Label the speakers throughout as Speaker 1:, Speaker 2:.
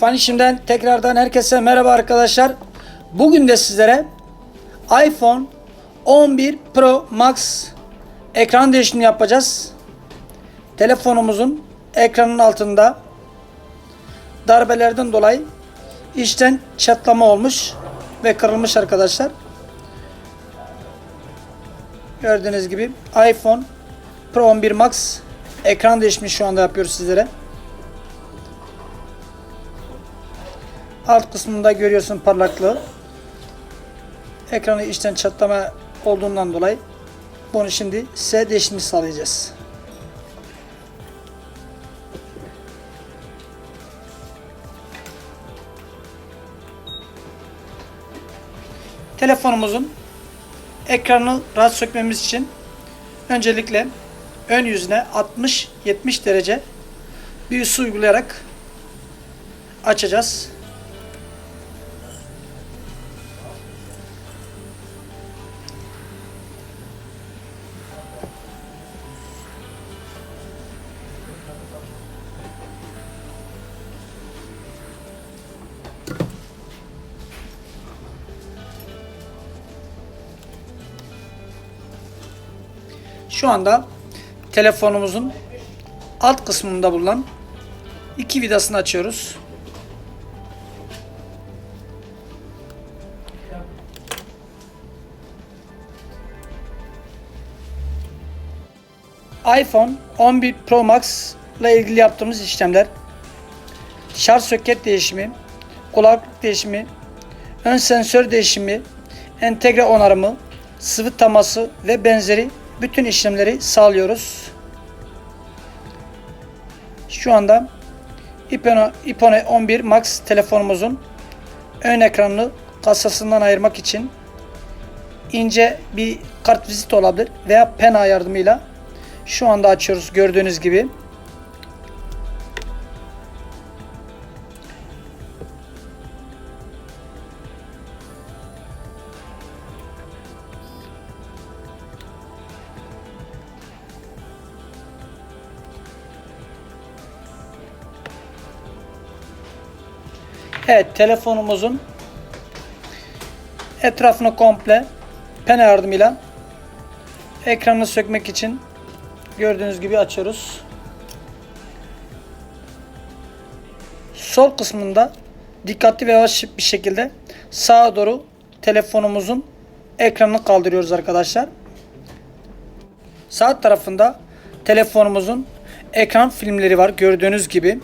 Speaker 1: Fanişim'den tekrardan herkese merhaba arkadaşlar. Bugün de sizlere iPhone 11 Pro Max ekran değişimini yapacağız. Telefonumuzun ekranın altında darbelerden dolayı içten çatlama olmuş ve kırılmış arkadaşlar. Gördüğünüz gibi iPhone Pro 11 Max ekran değişimi şu anda yapıyoruz sizlere. Alt kısmında görüyorsun parlaklığı. Ekranı içten çatlama olduğundan dolayı bunu şimdi size değişimi sağlayacağız. Telefonumuzun ekranı rahat sökmemiz için öncelikle ön yüzüne 60-70 derece bir ısı uygulayarak açacağız. Şu anda telefonumuzun alt kısmında bulunan iki vidasını açıyoruz. iPhone 11 Pro Max ile ilgili yaptığımız işlemler şarj soket değişimi, kulaklık değişimi, ön sensör değişimi, entegre onarımı, sıvı taması ve benzeri bütün işlemleri sağlıyoruz. Şu anda iPhone, iPhone 11 Max telefonumuzun ön ekranını kasasından ayırmak için ince bir kart vizit olabilir veya pena yardımıyla şu anda açıyoruz gördüğünüz gibi. Evet telefonumuzun etrafını komple pene yardımıyla ekranını sökmek için gördüğünüz gibi açıyoruz. Sol kısmında dikkatli ve yavaş bir şekilde sağa doğru telefonumuzun ekranını kaldırıyoruz arkadaşlar. Sağ tarafında telefonumuzun ekran filmleri var gördüğünüz gibi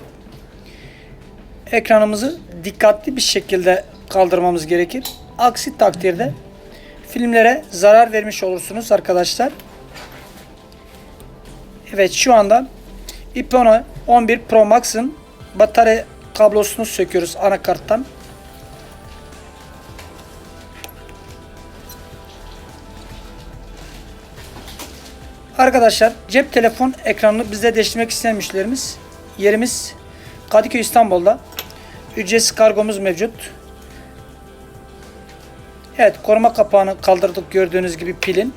Speaker 1: ekranımızı dikkatli bir şekilde kaldırmamız gerekir. Aksi takdirde filmlere zarar vermiş olursunuz arkadaşlar. Evet şu anda iPhone 11 Pro Max'ın batarya kablosunu söküyoruz anakarttan. Arkadaşlar cep telefon ekranını bizde değiştirmek isteyen müşterimiz yerimiz Kadıköy İstanbul'da. Ücretsiz kargomuz mevcut. Evet koruma kapağını kaldırdık gördüğünüz gibi pilin.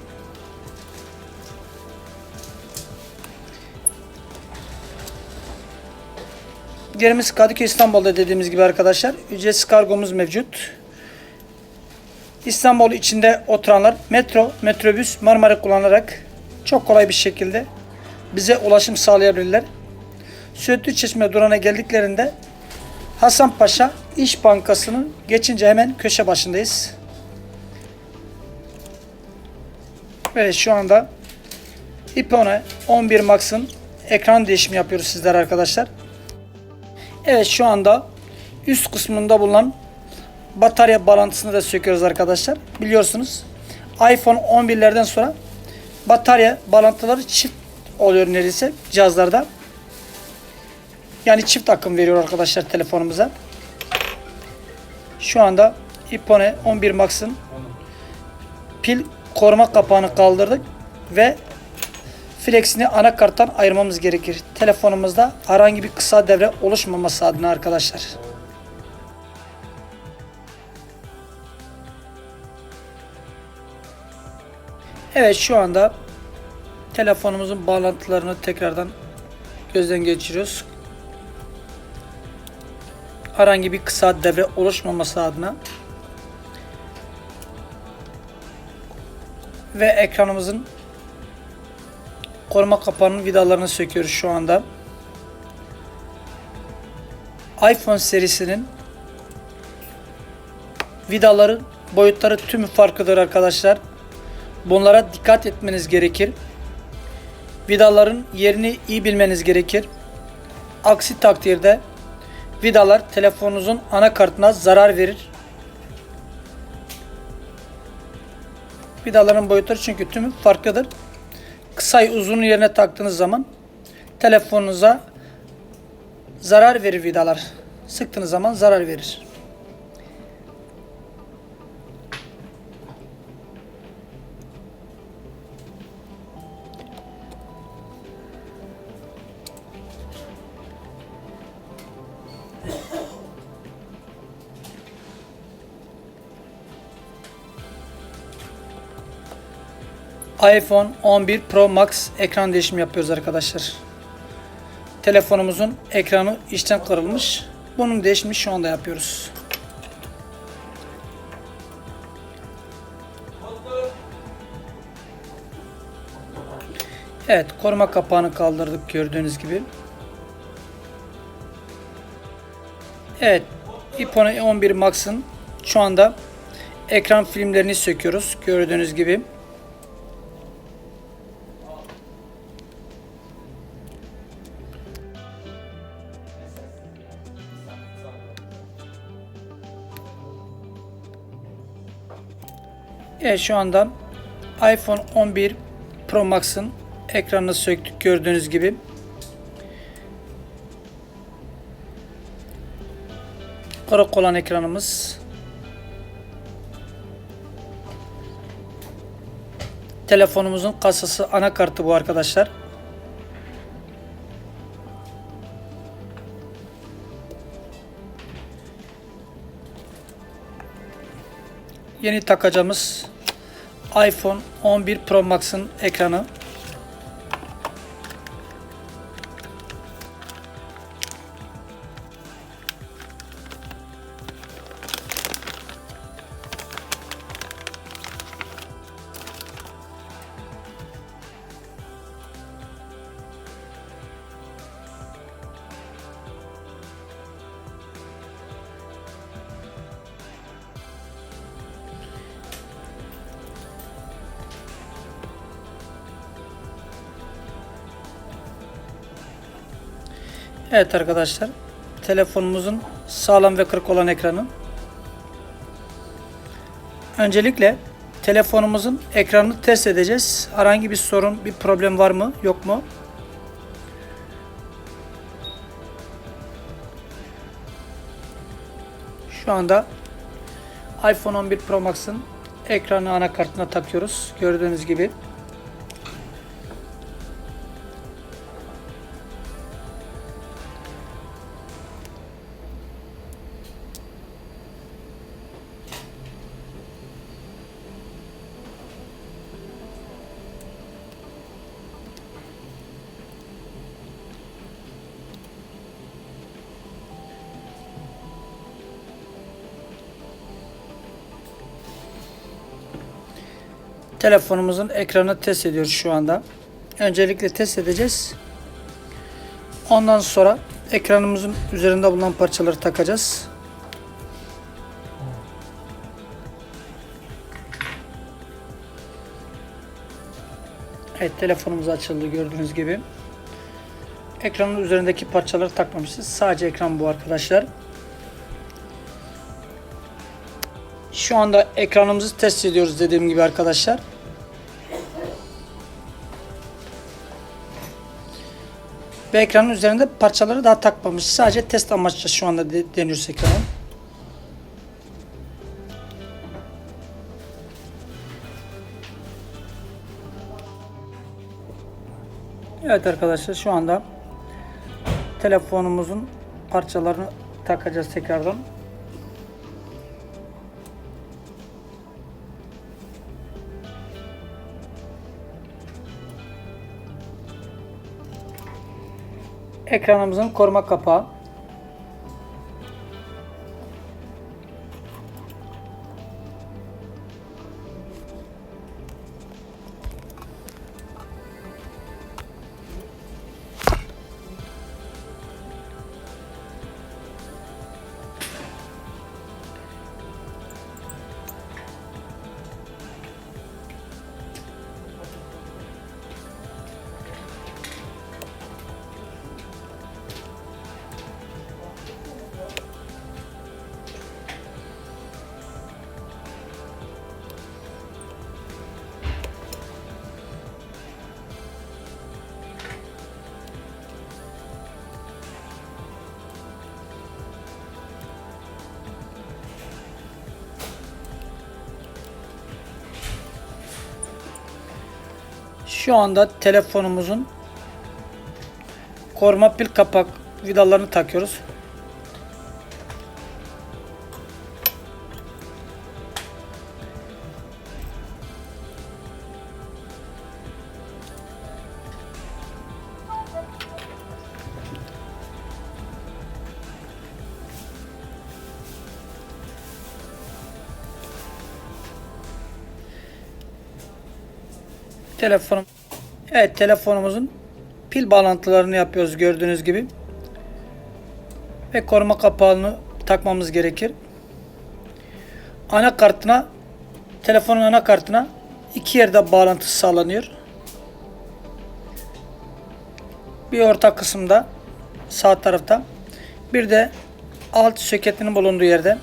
Speaker 1: Yerimiz Kadıköy İstanbul'da dediğimiz gibi arkadaşlar. Ücretsiz kargomuz mevcut. İstanbul içinde oturanlar metro, metrobüs, Marmara kullanarak çok kolay bir şekilde bize ulaşım sağlayabilirler. Söğütlü Çeşme durana geldiklerinde Hasanpaşa İş Bankası'nın geçince hemen köşe başındayız. Evet şu anda iPhone 11 Max'ın ekran değişimi yapıyoruz sizler arkadaşlar. Evet şu anda üst kısmında bulunan batarya bağlantısını da söküyoruz arkadaşlar. Biliyorsunuz iPhone 11'lerden sonra batarya bağlantıları çift oluyor neredeyse cihazlarda. Yani çift akım veriyor arkadaşlar telefonumuza. Şu anda iPhone 11 Max'ın pil koruma kapağını kaldırdık ve flexini anakarttan ayırmamız gerekir. Telefonumuzda herhangi bir kısa devre oluşmaması adına arkadaşlar. Evet şu anda telefonumuzun bağlantılarını tekrardan gözden geçiriyoruz. Herhangi bir kısa devre oluşmaması adına ve ekranımızın koruma kapağının vidalarını söküyoruz şu anda. iPhone serisinin vidaların boyutları tümü farklıdır arkadaşlar. Bunlara dikkat etmeniz gerekir. Vidaların yerini iyi bilmeniz gerekir. Aksi takdirde vidalar telefonunuzun anakartına zarar verir. Vidaların boyutları çünkü tümü farklıdır. Kısayı uzun yerine taktığınız zaman telefonunuza zarar verir vidalar. Sıktığınız zaman zarar verir. iPhone 11 Pro Max ekran değişimi yapıyoruz arkadaşlar. Telefonumuzun ekranı içten kırılmış. Bunun değişimi şu anda yapıyoruz. Evet, koruma kapağını kaldırdık gördüğünüz gibi. Evet, iPhone 11 Max'ın şu anda ekran filmlerini söküyoruz gördüğünüz gibi. Evet şu anda iPhone 11 Pro Max'ın ekranını söktük gördüğünüz gibi. Kırık olan ekranımız. Telefonumuzun kasası anakartı bu arkadaşlar. Yeni takacağımız iPhone 11 Pro Max'ın ekranı. Evet arkadaşlar. Telefonumuzun sağlam ve kırık olan ekranı. Öncelikle telefonumuzun ekranını test edeceğiz. Herhangi bir sorun, bir problem var mı, yok mu? Şu anda iPhone 11 Pro Max'ın ekranı anakartına takıyoruz. Gördüğünüz gibi. Telefonumuzun ekranı test ediyoruz şu anda. Öncelikle test edeceğiz. Ondan sonra ekranımızın üzerinde bulunan parçaları takacağız. Evet telefonumuz açıldı gördüğünüz gibi. Ekranın üzerindeki parçaları takmamışız. Sadece ekran bu arkadaşlar. Şu anda ekranımızı test ediyoruz dediğim gibi arkadaşlar. Ve ekranın üzerinde parçaları daha takmamış. Sadece test amaçlı şu anda de deniyoruz ekranı. Evet arkadaşlar şu anda telefonumuzun parçalarını takacağız tekrardan. Ekranımızın koruma kapağı. Şu anda telefonumuzun koruma pil kapak vidalarını takıyoruz. Telefonum. Evet telefonumuzun pil bağlantılarını yapıyoruz gördüğünüz gibi. Ve koruma kapağını takmamız gerekir. Anakartına telefonun anakartına iki yerde bağlantısı sağlanıyor. Bir orta kısımda sağ tarafta bir de alt soketinin bulunduğu yerde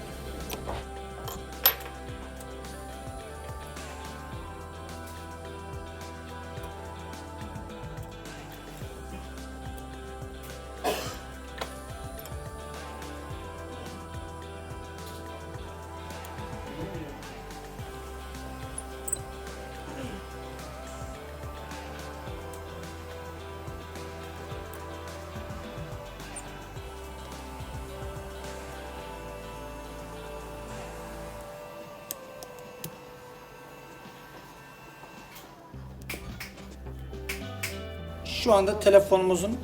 Speaker 1: Şu anda telefonumuzun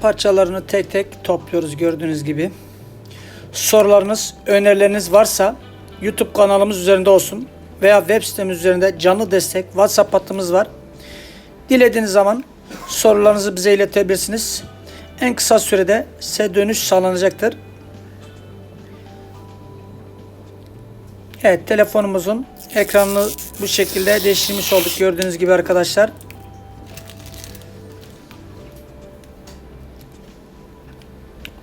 Speaker 1: parçalarını tek tek topluyoruz gördüğünüz gibi. Sorularınız, önerileriniz varsa YouTube kanalımız üzerinde olsun veya web sitemiz üzerinde canlı destek WhatsApp hattımız var. Dilediğiniz zaman sorularınızı bize iletebilirsiniz. En kısa sürede size dönüş sağlanacaktır. Evet telefonumuzun ekranını bu şekilde değiştirmiş olduk gördüğünüz gibi arkadaşlar.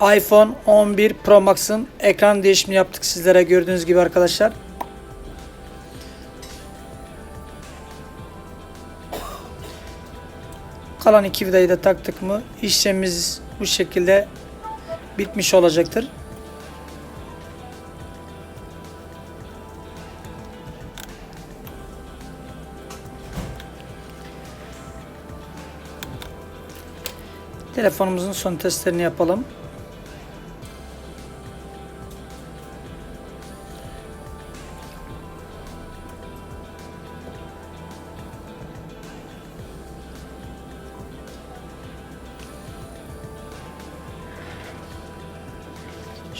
Speaker 1: iPhone 11 Pro Max'ın ekran değişimi yaptık sizlere gördüğünüz gibi arkadaşlar. Kalan iki vidayı da taktık mı işlemimiz bu şekilde bitmiş olacaktır. Telefonumuzun son testlerini yapalım.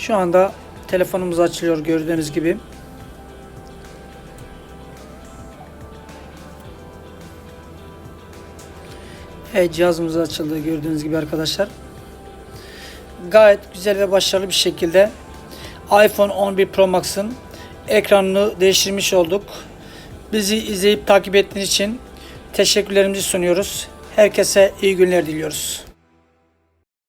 Speaker 1: Şu anda telefonumuz açılıyor gördüğünüz gibi. Evet cihazımız açıldı gördüğünüz gibi arkadaşlar. Gayet güzel ve başarılı bir şekilde iPhone 11 Pro Max'ın ekranını değiştirmiş olduk. Bizi izleyip takip ettiğiniz için teşekkürlerimizi sunuyoruz. Herkese iyi günler diliyoruz.